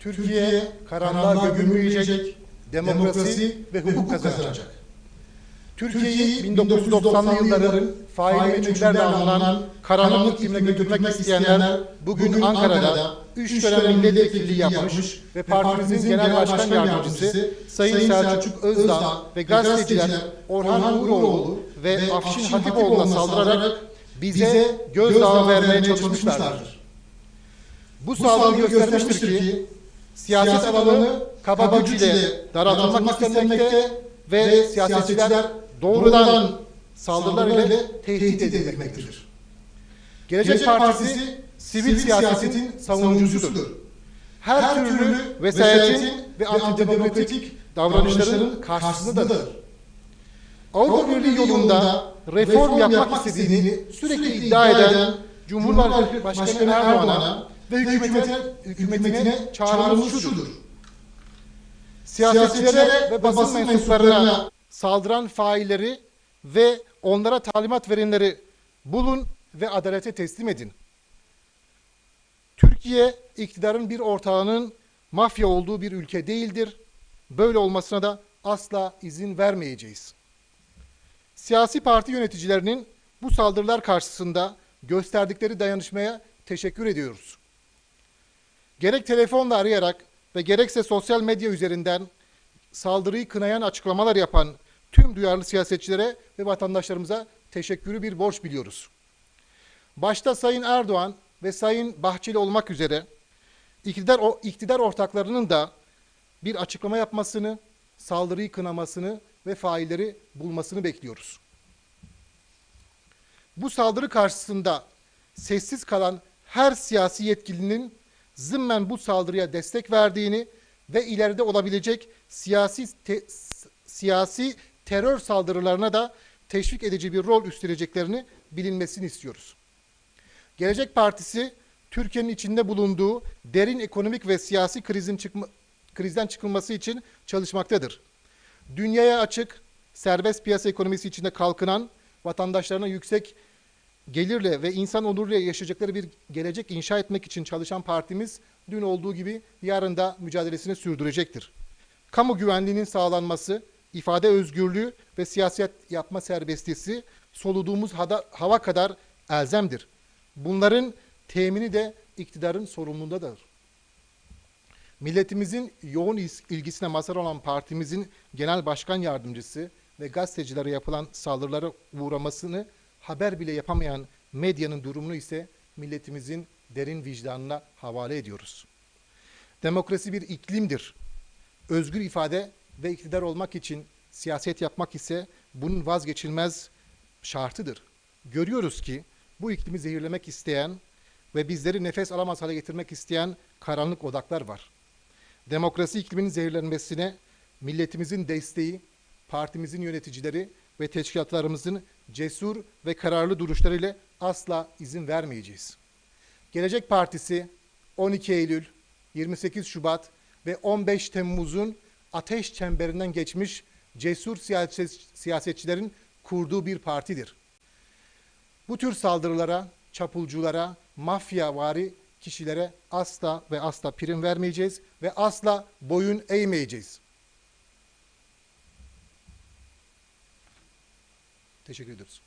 Türkiye karanlığa gömülmeyecek, demokrasi ve hukuk kazanacak. Türkiye'yi 1990'lı yılların faili meçhullerle anılan karanlık iklimine götürmek isteyenler bugün Ankara'da 3 dönem milletvekilliği yapmış ve partimizin genel başkan yardımcısı Sayın Selçuk Özdağ ve gazeteciler Orhan Uğuroğlu ve Afşin Hatipoğlu'na saldırarak bize gözdağı vermeye çalışmışlardır. Bu saldırı göstermiştir ki siyaset alanı kaba güç ile daraltılmak istenmekte ve siyasetçiler doğrudan saldırılar ile tehdit edilmektedir. Gelecek Partisi sivil siyasetin savunucusudur. Her türlü vesayetin ve antidemokratik davranışların karşısındadır. Avrupa Birliği yolunda reform yapmak istediğini sürekli iddia eden Cumhurbaşkanı Erdoğan'a ve hükümetine, hükümetine çağrımız şudur. Siyasetçilere ve basın mensuplarına saldıran failleri ve onlara talimat verenleri bulun ve adalete teslim edin. Türkiye iktidarın bir ortağının mafya olduğu bir ülke değildir. Böyle olmasına da asla izin vermeyeceğiz. Siyasi parti yöneticilerinin bu saldırılar karşısında gösterdikleri dayanışmaya teşekkür ediyoruz. Gerek telefonla arayarak ve gerekse sosyal medya üzerinden saldırıyı kınayan açıklamalar yapan tüm duyarlı siyasetçilere ve vatandaşlarımıza teşekkürü bir borç biliyoruz. Başta Sayın Erdoğan ve Sayın Bahçeli olmak üzere iktidar, iktidar ortaklarının da bir açıklama yapmasını, saldırıyı kınamasını ve failleri bulmasını bekliyoruz. Bu saldırı karşısında sessiz kalan her siyasi yetkilinin zımmen bu saldırıya destek verdiğini ve ileride olabilecek siyasi te- siyasi terör saldırılarına da teşvik edici bir rol üstleneceklerini bilinmesini istiyoruz. Gelecek Partisi Türkiye'nin içinde bulunduğu derin ekonomik ve siyasi krizin çıkma, krizden çıkılması için çalışmaktadır. Dünyaya açık, serbest piyasa ekonomisi içinde kalkınan, vatandaşlarına yüksek gelirle ve insan onuruyla yaşayacakları bir gelecek inşa etmek için çalışan partimiz dün olduğu gibi yarın da mücadelesini sürdürecektir. Kamu güvenliğinin sağlanması, ifade özgürlüğü ve siyaset yapma serbestisi soluduğumuz hava kadar elzemdir. Bunların temini de iktidarın sorumluluğundadır. Milletimizin yoğun ilgisine mazhar olan partimizin genel başkan yardımcısı ve gazetecilere yapılan saldırılara uğramasını haber bile yapamayan medyanın durumunu ise milletimizin derin vicdanına havale ediyoruz. Demokrasi bir iklimdir. Özgür ifade ve iktidar olmak için siyaset yapmak ise bunun vazgeçilmez şartıdır. Görüyoruz ki bu iklimi zehirlemek isteyen ve bizleri nefes alamaz hale getirmek isteyen karanlık odaklar var. Demokrasi ikliminin zehirlenmesine milletimizin desteği, partimizin yöneticileri ve teşkilatlarımızın cesur ve kararlı duruşlarıyla asla izin vermeyeceğiz. Gelecek Partisi 12 Eylül, 28 Şubat ve 15 Temmuz'un ateş çemberinden geçmiş cesur siyaset, siyasetçilerin kurduğu bir partidir. Bu tür saldırılara, çapulculara, mafyavari kişilere asla ve asla prim vermeyeceğiz ve asla boyun eğmeyeceğiz. Teşekkür ediyoruz.